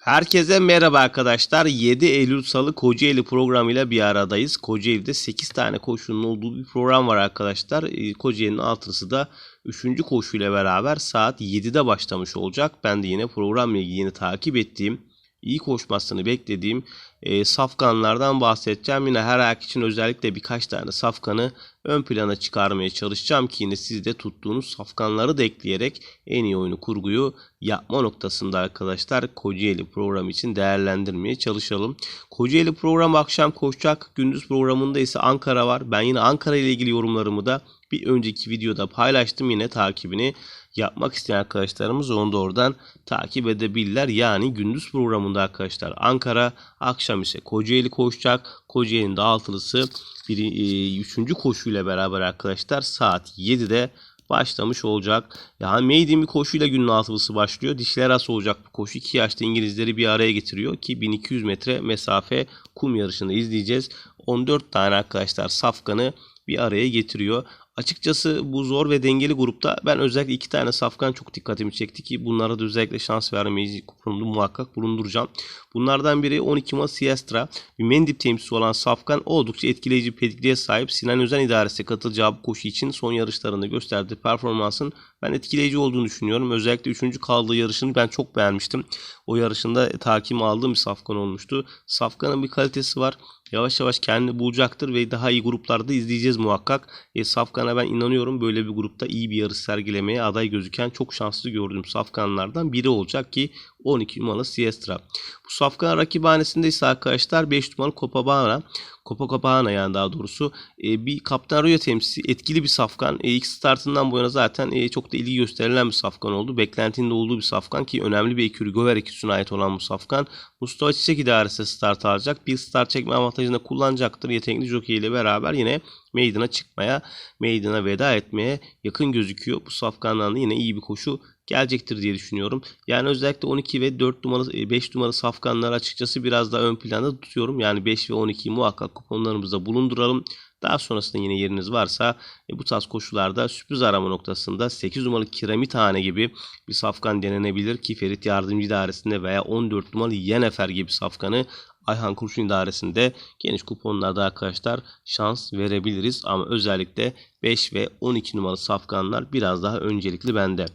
Herkese merhaba arkadaşlar. 7 Eylül Salı Kocaeli programıyla bir aradayız. Kocaeli'de 8 tane koşunun olduğu bir program var arkadaşlar. Ee, Kocaeli'nin altısı da 3. koşuyla beraber saat 7'de başlamış olacak. Ben de yine programla ilgili yeni takip ettiğim, iyi koşmasını beklediğim e, safkanlardan bahsedeceğim. Yine her ayak için özellikle birkaç tane safkanı ön plana çıkarmaya çalışacağım ki yine siz de tuttuğunuz safkanları da ekleyerek en iyi oyunu kurguyu yapma noktasında arkadaşlar Kocaeli programı için değerlendirmeye çalışalım. Kocaeli program akşam koşacak. Gündüz programında ise Ankara var. Ben yine Ankara ile ilgili yorumlarımı da bir önceki videoda paylaştım. Yine takibini yapmak isteyen arkadaşlarımız onu da oradan takip edebilirler. Yani gündüz programında arkadaşlar Ankara, akşam ise Kocaeli koşacak. Kocaeli'nin de altılısı bir, e, üçüncü koşuyla beraber arkadaşlar saat 7'de başlamış olacak. Yani maiden bir koşuyla günün altılısı başlıyor. Dişler arası olacak bu koşu. 2 yaşta İngilizleri bir araya getiriyor ki 1200 metre mesafe kum yarışını izleyeceğiz. 14 tane arkadaşlar safkanı bir araya getiriyor. Açıkçası bu zor ve dengeli grupta ben özellikle iki tane safkan çok dikkatimi çekti ki bunlara da özellikle şans vermeyi kuponumda muhakkak bulunduracağım. Bunlardan biri 12 Mayıs Siestra. Bir Mendip temsilcisi olan safkan oldukça etkileyici bir pedigriye sahip. Sinan Özen idaresi katılacağı bu koşu için son yarışlarında gösterdiği performansın ben etkileyici olduğunu düşünüyorum. Özellikle 3. kaldığı yarışını ben çok beğenmiştim. O yarışında takip aldığım bir safkan olmuştu. Safkanın bir kalitesi var yavaş yavaş kendini bulacaktır ve daha iyi gruplarda izleyeceğiz muhakkak. E, Safkan'a ben inanıyorum böyle bir grupta iyi bir yarış sergilemeye aday gözüken çok şanslı gördüğüm Safkanlardan biri olacak ki 12 numaralı Siestra. Bu Safkan rakibhanesinde ise arkadaşlar 5 numaralı Copacabana. Copacabana yani daha doğrusu e, bir Kaptan Rio temsilcisi etkili bir safkan. E, ilk startından bu yana zaten e, çok da ilgi gösterilen bir safkan oldu. Beklentinin olduğu bir safkan ki önemli bir ekürü Gover eküsüne ait olan bu safkan. Mustafa Çiçek idaresi start alacak. Bir start çekme avantajını kullanacaktır. Yetenekli jockey ile beraber yine meydana çıkmaya, meydana veda etmeye yakın gözüküyor. Bu safkandan da yine iyi bir koşu gelecektir diye düşünüyorum. Yani özellikle 12 ve 4 numaralı 5 numaralı safkanları açıkçası biraz daha ön planda tutuyorum. Yani 5 ve 12'yi muhakkak kuponlarımızda bulunduralım. Daha sonrasında yine yeriniz varsa e, bu tarz koşularda sürpriz arama noktasında 8 numaralı kiremithane gibi bir safkan denenebilir ki Ferit Yardımcı İdaresi'nde veya 14 numaralı Yenefer gibi safkanı Ayhan Kurşun İdaresi'nde geniş kuponlarda arkadaşlar şans verebiliriz. Ama özellikle 5 ve 12 numaralı safkanlar biraz daha öncelikli bende.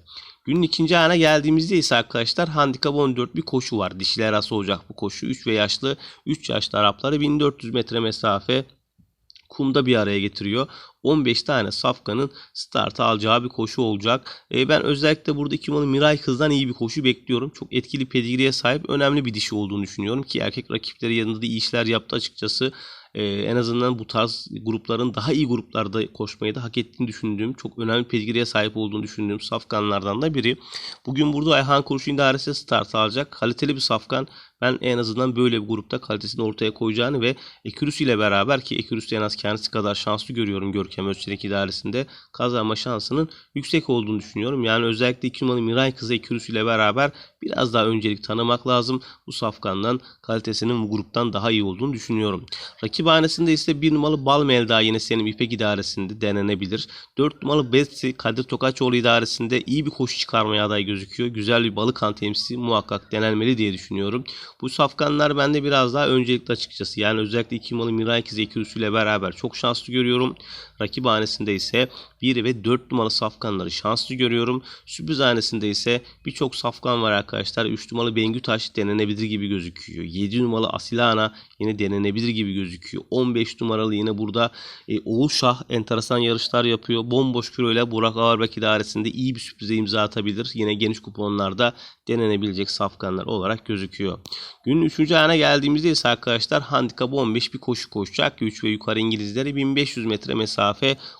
Günün ikinci ayına geldiğimizde ise arkadaşlar handikap 14 bir koşu var. Dişiler arası olacak bu koşu. 3 ve yaşlı 3 yaşlı Arapları 1400 metre mesafe kumda bir araya getiriyor. 15 tane safkanın start alacağı bir koşu olacak. E, ben özellikle burada iki numaralı Miray Kız'dan iyi bir koşu bekliyorum. Çok etkili pedigriye sahip önemli bir dişi olduğunu düşünüyorum ki erkek rakipleri yanında da iyi işler yaptı açıkçası. Ee, en azından bu tarz grupların daha iyi gruplarda koşmayı da hak ettiğini düşündüğüm, çok önemli pedigriye sahip olduğunu düşündüğüm safkanlardan da biri. Bugün burada Ayhan Kurşun İdaresi start alacak. Kaliteli bir safkan. Ben en azından böyle bir grupta kalitesini ortaya koyacağını ve Ekürüs ile beraber ki Ekürüs en az kendisi kadar şanslı görüyorum Görkem Özçelik idaresinde kazanma şansının yüksek olduğunu düşünüyorum. Yani özellikle 2 numaralı Miray Kızı Ekürüs ile beraber biraz daha öncelik tanımak lazım. Bu safkandan kalitesinin bu gruptan daha iyi olduğunu düşünüyorum. Rakiphanesinde ise 1 numaralı Bal Melda yine senin İpek idaresinde denenebilir. 4 numaralı Betsy Kadir Tokaçoğlu idaresinde iyi bir koşu çıkarmaya aday gözüküyor. Güzel bir balık temsili muhakkak denenmeli diye düşünüyorum. Bu safkanlar bende biraz daha öncelikli açıkçası. Yani özellikle 2 numaralı Miray Kız Ekürüsü ile beraber çok şanslı görüyorum. Rakiphanesinde ise 1 ve 4 numaralı safkanları şanslı görüyorum. Sürpriz hanesinde ise birçok safkan var arkadaşlar. 3 numaralı Bengü Taş denenebilir gibi gözüküyor. 7 numaralı Asilana yine denenebilir gibi gözüküyor. 15 numaralı yine burada e, Oğuz Şah enteresan yarışlar yapıyor. Bomboş kilo ile Burak Ağırbek idaresinde iyi bir sürprize imza atabilir. Yine geniş kuponlarda denenebilecek safkanlar olarak gözüküyor. Günün 3. ayına geldiğimizde ise arkadaşlar handikap 15 bir koşu koşacak. 3 ve yukarı İngilizleri 1500 metre mesafe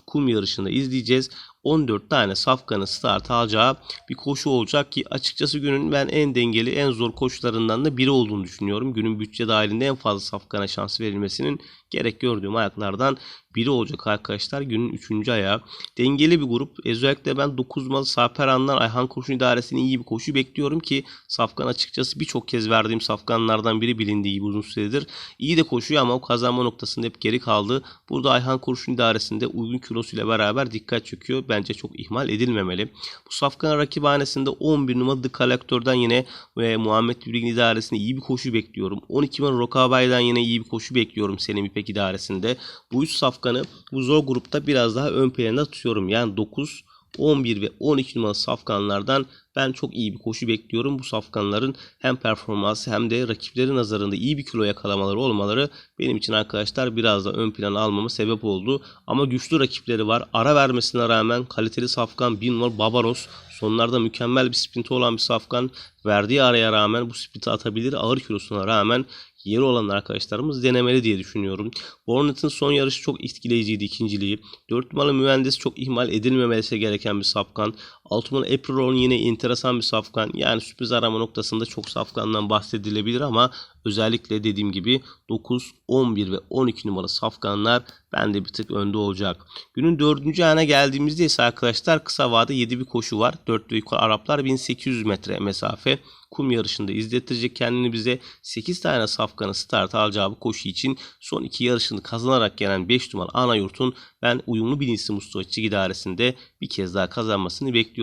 kum yarışında izleyeceğiz. 14 tane safkanın start alacağı bir koşu olacak ki açıkçası günün ben en dengeli en zor koşularından da biri olduğunu düşünüyorum. Günün bütçe dahilinde en fazla safkana şans verilmesinin gerek gördüğüm ayaklardan biri olacak arkadaşlar. Günün 3. ayağı. Dengeli bir grup. Özellikle ben 9 numaralı Saperan'dan Ayhan Kurşun idaresinin iyi bir koşu bekliyorum ki Safkan açıkçası birçok kez verdiğim safkanlardan biri bilindiği gibi uzun süredir. İyi de koşuyor ama o kazanma noktasında hep geri kaldı. Burada Ayhan Kurşun idaresinde uygun kilosuyla beraber dikkat çekiyor. Bence çok ihmal edilmemeli. Bu safkanın rakibhanesinde 11 numaralı The Collector'dan yine ve Muhammed Yürek'in idaresinde iyi bir koşu bekliyorum. 12 numaralı Rokabay'dan yine iyi bir koşu bekliyorum Selim İpek idaresinde. Bu üç safkanı bu zor grupta biraz daha ön planda tutuyorum. Yani 9, 11 ve 12 numaralı safkanlardan ben çok iyi bir koşu bekliyorum. Bu safkanların hem performansı hem de rakipleri nazarında iyi bir kilo yakalamaları olmaları benim için arkadaşlar biraz da ön plana almama sebep oldu. Ama güçlü rakipleri var. Ara vermesine rağmen kaliteli safkan 1000 numaralı Babaros. Sonlarda mükemmel bir sprinti olan bir safkan. Verdiği araya rağmen bu sprinti atabilir. Ağır kilosuna rağmen yeri olan arkadaşlarımız denemeli diye düşünüyorum. Bornet'in son yarışı çok etkileyiciydi ikinciliği. 4 numaralı mühendis çok ihmal edilmemesi gereken bir safkan. 6 numaralı April yine enteresan bir safkan. Yani sürpriz arama noktasında çok safkandan bahsedilebilir ama özellikle dediğim gibi 9, 11 ve 12 numaralı safkanlar bende bir tık önde olacak. Günün dördüncü ayına geldiğimizde ise arkadaşlar kısa vade 7 bir koşu var. 4 ve yukarı Araplar 1800 metre mesafe kum yarışında izlettirecek kendini bize 8 tane safkanı start alacağı bu koşu için son iki yarışını kazanarak gelen 5 numaralı Anayurt'un ben uyumlu bilinçli Mustafa Çiğ idaresinde bir kez daha kazanmasını bekliyorum.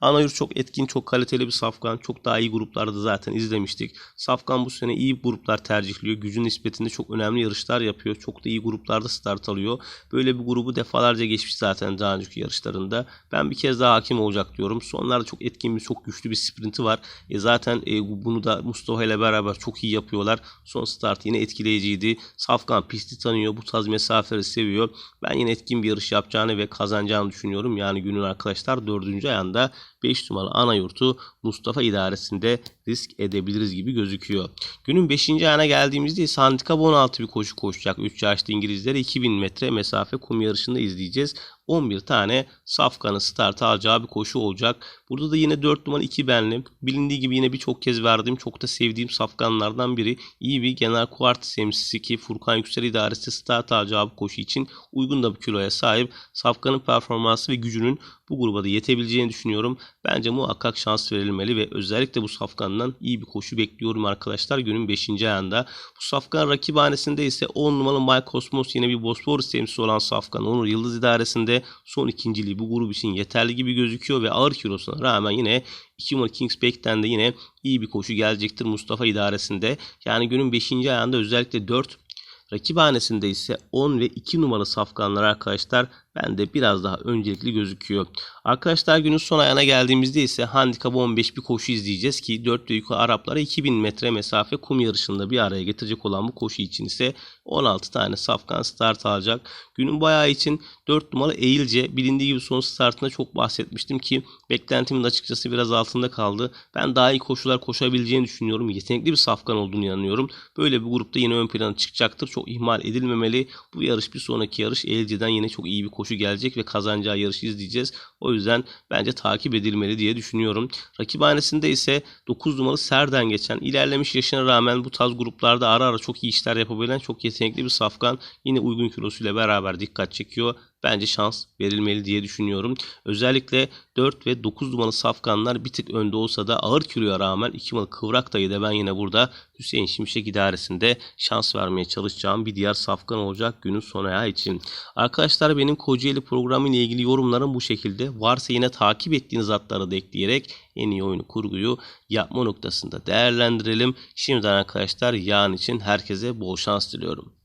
Anayurt çok etkin, çok kaliteli bir safkan. Çok daha iyi gruplarda zaten izlemiştik. Safkan bu sene iyi gruplar tercihliyor. Gücün nispetinde çok önemli yarışlar yapıyor. Çok da iyi gruplarda start alıyor. Böyle bir grubu defalarca geçmiş zaten daha önceki yarışlarında. Ben bir kez daha hakim olacak diyorum. Sonlarda çok etkin bir, çok güçlü bir sprinti var. E zaten e, bunu da Mustafa ile beraber çok iyi yapıyorlar. Son start yine etkileyiciydi. Safkan pisti tanıyor. Bu tarz mesafeleri seviyor. Ben yine etkin bir yarış yapacağını ve kazanacağını düşünüyorum. Yani günün arkadaşlar dördüncü ayında 5 numaralı ana yurtu Mustafa idaresinde risk edebiliriz gibi gözüküyor. Günün 5. ayına geldiğimizde ise handikap 16 bir koşu koşacak. 3 yaşlı İngilizler 2000 metre mesafe kum yarışında izleyeceğiz. 11 tane safkanı start alacağı bir koşu olacak. Burada da yine 4 numaralı 2 benli. Bilindiği gibi yine birçok kez verdiğim, çok da sevdiğim safkanlardan biri. İyi bir genel kuart temsilcisi ki Furkan Yüksel idaresi start alacağı bu koşu için uygun da bir kiloya sahip. Safkanın performansı ve gücünün bu gruba da yetebileceğini düşünüyorum. Bence muhakkak şans verilmeli ve özellikle bu safkandan iyi bir koşu bekliyorum arkadaşlar günün 5. ayında. Bu safkan rakibhanesinde ise 10 numaralı Mike Cosmos yine bir Bosporus temsilcisi olan safkan. Onur Yıldız idaresinde son ikinciliği bu grup için yeterli gibi gözüküyor ve ağır kilosuna rağmen yine 2 numaralı Kingsback'ten de yine iyi bir koşu gelecektir Mustafa idaresinde. Yani günün 5. ayında özellikle 4 Rakibhanesinde ise 10 ve 2 numaralı safkanlar arkadaşlar bende biraz daha öncelikli gözüküyor. Arkadaşlar günün son ayağına geldiğimizde ise handikap 15 bir koşu izleyeceğiz ki 4 ve yukarı Araplara 2000 metre mesafe kum yarışında bir araya getirecek olan bu koşu için ise 16 tane safkan start alacak. Günün bayağı için 4 numaralı Eğilce bilindiği gibi son startında çok bahsetmiştim ki beklentimin açıkçası biraz altında kaldı. Ben daha iyi koşular koşabileceğini düşünüyorum. Yetenekli bir safkan olduğunu inanıyorum. Böyle bir grupta yine ön plana çıkacaktır. Çok ihmal edilmemeli. Bu yarış bir sonraki yarış Eğilce'den yine çok iyi bir koşu gelecek ve kazanacağı yarışı izleyeceğiz. O yüzden bence takip edilmeli diye düşünüyorum. Rakibhanesinde ise 9 numaralı Serden geçen ilerlemiş yaşına rağmen bu tarz gruplarda ara ara çok iyi işler yapabilen çok yetenekli bir safkan yine uygun kilosuyla beraber dikkat çekiyor bence şans verilmeli diye düşünüyorum. Özellikle 4 ve 9 numaralı safkanlar bir tık önde olsa da ağır kiloya rağmen 2 numaralı kıvrak dayı da ben yine burada Hüseyin Şimşek idaresinde şans vermeye çalışacağım bir diğer safkan olacak günün son ayağı için. Arkadaşlar benim Kocaeli programı ile ilgili yorumlarım bu şekilde. Varsa yine takip ettiğiniz atları da ekleyerek en iyi oyunu kurguyu yapma noktasında değerlendirelim. Şimdiden arkadaşlar yarın için herkese bol şans diliyorum.